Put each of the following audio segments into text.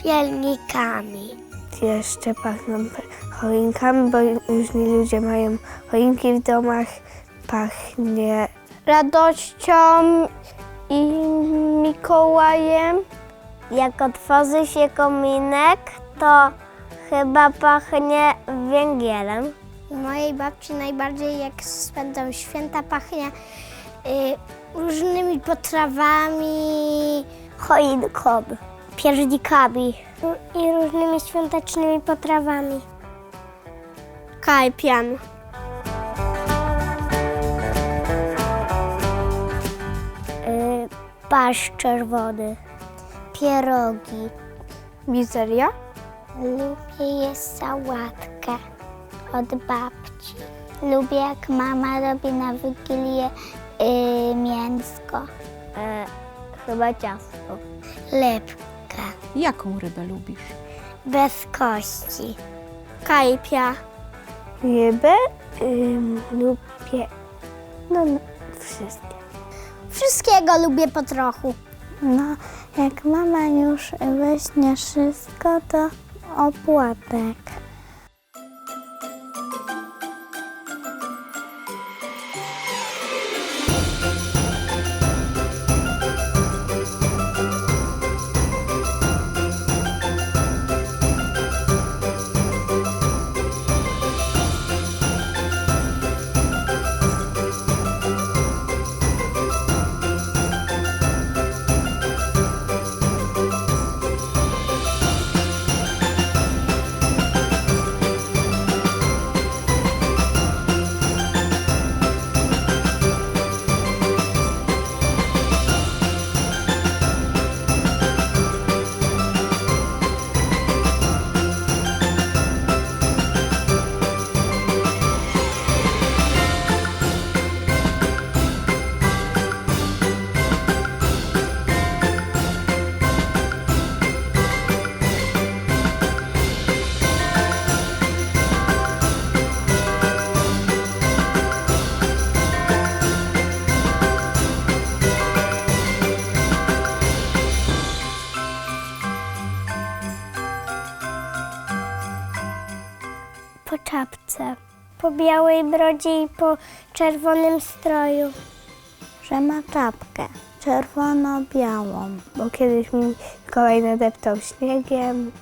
popielnikami. Jeszcze pachną choinkami, bo różni ludzie mają choinki w domach. Pachnie radością i Mikołajem. Jak otworzy się kominek, to chyba pachnie węgielem. U mojej babci najbardziej jak spędzą święta pachnie y, różnymi potrawami, choinką, piernikami i różnymi świątecznymi potrawami. Kajpian. Y, Pasz czerwony. Pierogi. Mizeria? Lubię jeść sałatkę od babci. Lubię jak mama robi na Wigilię y, mięsko. E, chyba ciasto. Lepka. Jaką rybę lubisz? Bez kości. Kajpia. Rybę ym, lubię. No, no, wszystkie. Wszystkiego lubię po trochu. No, jak mama już weźmie wszystko, to opłatek. Po białej brodzie i po czerwonym stroju. Że ma czapkę czerwono-białą, bo kiedyś mi Mikołaj nadeptał śniegiem.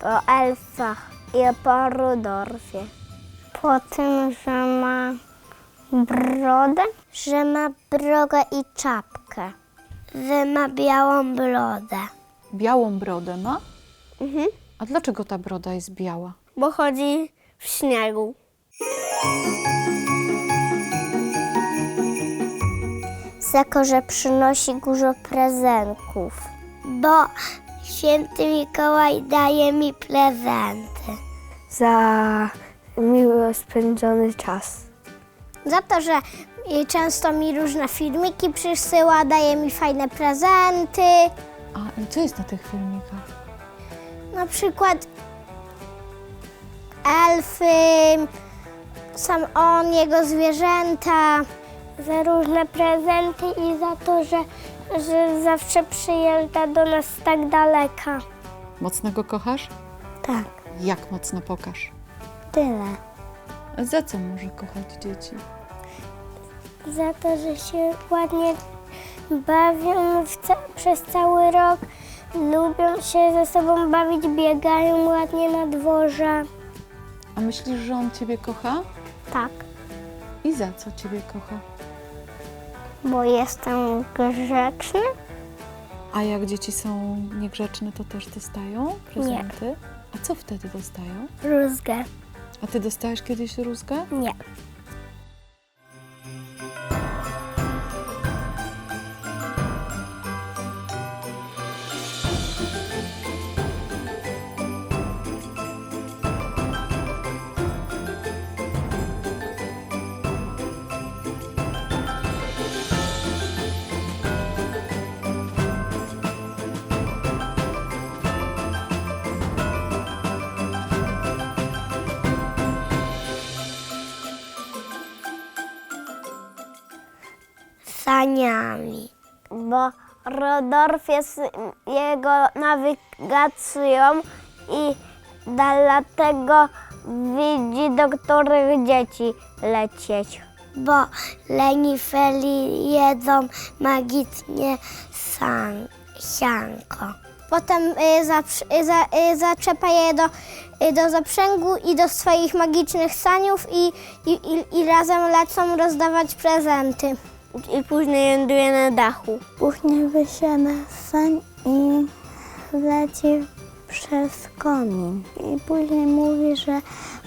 Po elfach i po Rudolfie. Po tym, że ma brodę? Że ma brodę i czapkę. Że ma białą brodę. Białą brodę ma? Mhm. A dlaczego ta broda jest biała? Bo chodzi w śniegu. Za to, że przynosi dużo prezentów. Bo święty Mikołaj daje mi prezenty. Za miło spędzony czas. Za to, że często mi różne filmiki przysyła, daje mi fajne prezenty. A i co jest na tych filmikach? Na przykład elfy, sam on, jego zwierzęta. Za różne prezenty i za to, że, że zawsze przyjeżdża do nas tak daleka. Mocno go kochasz? Tak, Jak mocno pokaż? tyle. A za co może kochać dzieci? Za to, że się ładnie bawią w ca- przez cały rok. Lubią się ze sobą bawić, biegają ładnie na dworze. A myślisz, że on ciebie kocha? Tak, I za co ciebie kocha? bo jestem grzeczny. A jak dzieci są niegrzeczne, to też dostają prezenty? A co wtedy dostają? Rózgę. A ty dostałeś kiedyś rózgę? Nie. Saniami. Bo Rodolf jest jego nawigacją i dlatego widzi do których dzieci lecieć. Bo lenifeli jedzą magicznie san, sianko. Potem y, zaprz- y, za, y, zaczepia je do, y, do zaprzęgu i do swoich magicznych saniów i, i, i, i razem lecą rozdawać prezenty. I później ląduje na dachu. Później wysiada sań i leci przez komin. I później mówi, że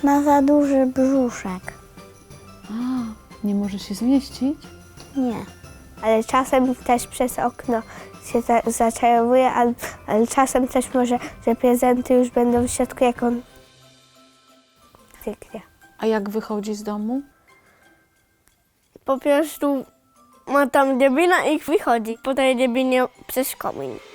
ma za duży brzuszek. A, nie może się zmieścić? Nie. Ale czasem też przez okno się za, zaczarowuje, ale, ale czasem też może, że prezenty już będą w środku, jak on zwykle. A jak wychodzi z domu? Po prostu ma tam dziebina i wychodzi po tej dziebinie przez komin.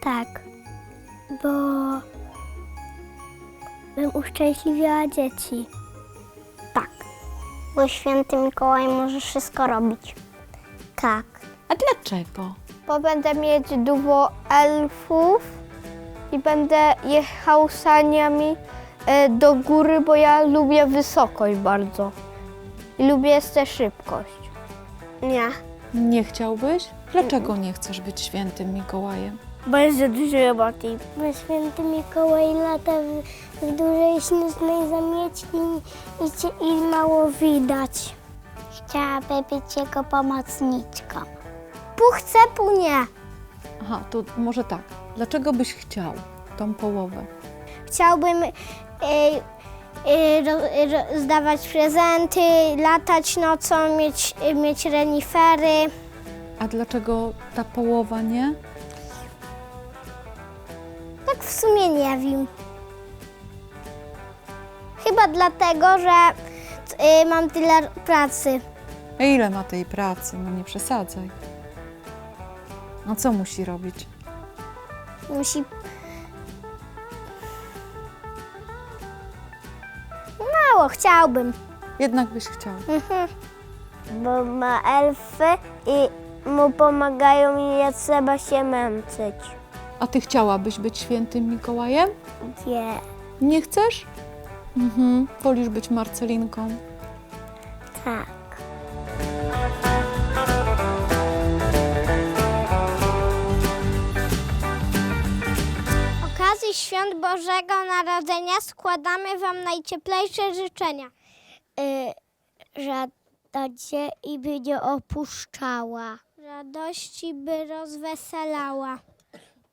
Tak, bo bym uszczęśliwiała dzieci. Tak, bo święty Mikołaj może wszystko robić. Tak. A dlaczego? Bo będę mieć dużo elfów i będę jechał saniami e, do góry, bo ja lubię wysokość bardzo. I lubię też szybkość. Nie, Nie chciałbyś? Dlaczego nie chcesz być świętym Mikołajem? bo jest za dużo roboty. Bo święty Mikołaj lata w, w dużej śnieżnej zamieci i, i, ci- i mało widać. Chciałaby być jego pomocniczką. Pół chcę, pół nie. Aha, to może tak. Dlaczego byś chciał tą połowę? Chciałbym y, zdawać prezenty, latać nocą, mieć, y, mieć renifery. A dlaczego ta połowa nie? Tak w sumie nie wiem. Chyba dlatego, że y, mam tyle pracy. Ile ma tej pracy? No nie przesadzaj. No co musi robić? Musi. Chciałbym. Jednak byś chciał. Bo ma elfy i mu pomagają i nie trzeba się męczyć. A ty chciałabyś być świętym Mikołajem? Nie. Nie chcesz? Mhm. Wolisz być Marcelinką. Tak. Okazji świąt Bożego Narodzenia składamy Wam najcieplejsze życzenia. Y, Radocie i by nie opuszczała. Radości, by rozweselała.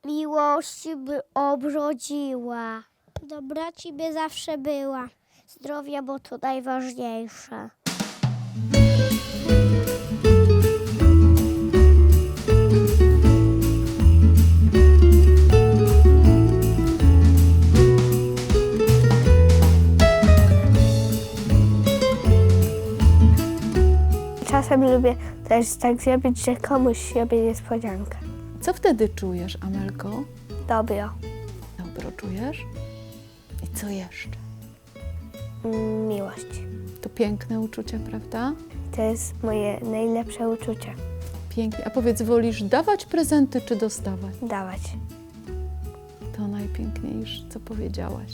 Miłości by obrodziła. Dobroci, by zawsze była. Zdrowia, bo to najważniejsze. Czasami lubię też tak zrobić, że komuś robię niespodziankę. Co wtedy czujesz, Amelko? Dobra. Dobro czujesz? I co jeszcze? Mm, Miłość. To piękne uczucie, prawda? To jest moje najlepsze uczucie. Pięknie. A powiedz, wolisz dawać prezenty czy dostawać? Dawać. To najpiękniejsze, co powiedziałaś.